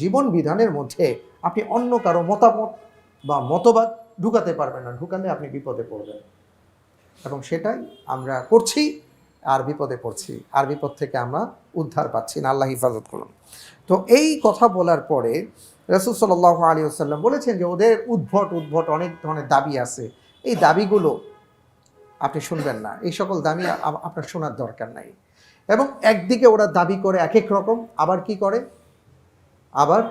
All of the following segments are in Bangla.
জীবন বিধানের মধ্যে আপনি অন্য কারও মতামত বা মতবাদ ঢুকাতে পারবেন না। ঢুকালে আপনি বিপদে পড়বেন। এবং সেটাই আমরা করছি, আর বিপদে পড়ছি, আর বিপদ থেকে আমরা উদ্ধার পাচ্ছি না। আল্লাহ হিফাজত করুন। তো এই কথা বলার পরে রসুল সাল্লাহ আলী আসাল্লাম বলেছেন যে, ওদের উদ্ভট উদ্ভট অনেক ধরনের দাবি আছে। এই দাবিগুলো আপনি শুনবেন না। এই সকল দাবি আপনার শোনার দরকার নাই। এবং একদিকে ওরা দাবি করে এক এক রকম, আবার কি করে? আবার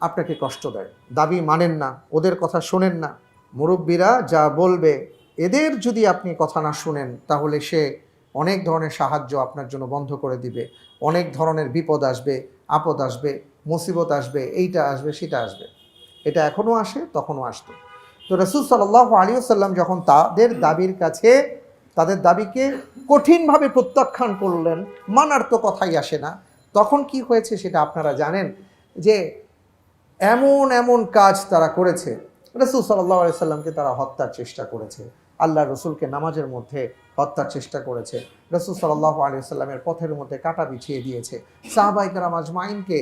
আপনাকে কষ্ট দেয়। দাবি মানেন না, ওদের কথা শোনেন না। মুরব্বীরা যা বলবে, এদের যদি আপনি কথা না শুনেন, তাহলে সে অনেক ধরনের সাহায্য আপনার জন্য বন্ধ করে দিবে। অনেক ধরনের বিপদ আসবে, আপদ আসবে, মুসিবত আসবে, এইটা আসবে, সেটা আসবে। এটা এখনও আসে, তখনও আসবে। তো রসুল সাল্লাহ আলিয়াল্লাম যখন তাদের দাবির কাছে, তাদের দাবিকে কঠিনভাবে প্রত্যাখ্যান করলেন, মানার তো কথাই আসে না। তখন কি হয়েছে সেটা আপনারা জানেন? যে এমন এমন কাজ তারা করেছে। রসুল সাল্লাহ সাল্লামকে তারা হত্যার চেষ্টা করেছে। আল্লাহ রসুলকে নামাজের মধ্যে হত্যার চেষ্টা করেছে। রসুল সাল্লাহ আলি সাল্লামের পথের মধ্যে কাটা বিছিয়ে দিয়েছে। সাহবাইকার আজমাইনকে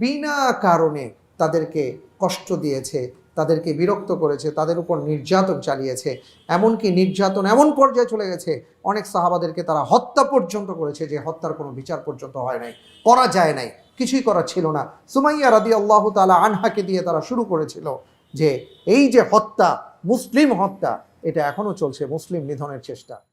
বিনা কারণে তাদেরকে কষ্ট দিয়েছে। তাদেরকে বিরক্ত করেছে, তাদের উপর নির্যাতন চালিয়েছে। এমনকি নির্যাতন এমন পর্যায়ে চলে গেছে, অনেক সাহাবাদেরকে তারা হত্যা পর্যন্ত করেছে যে হত্যার কোনো বিচার পর্যন্ত হয় নাই, করা যায় নাই, কিছুই করা ছিল না। সুমাইয়া রাদি আল্লাহ তালা আনহাকে দিয়ে তারা শুরু করেছিল যে, এই যে হত্যা, মুসলিম হত্যা, এটা এখনও চলছে, মুসলিম নিধনের চেষ্টা।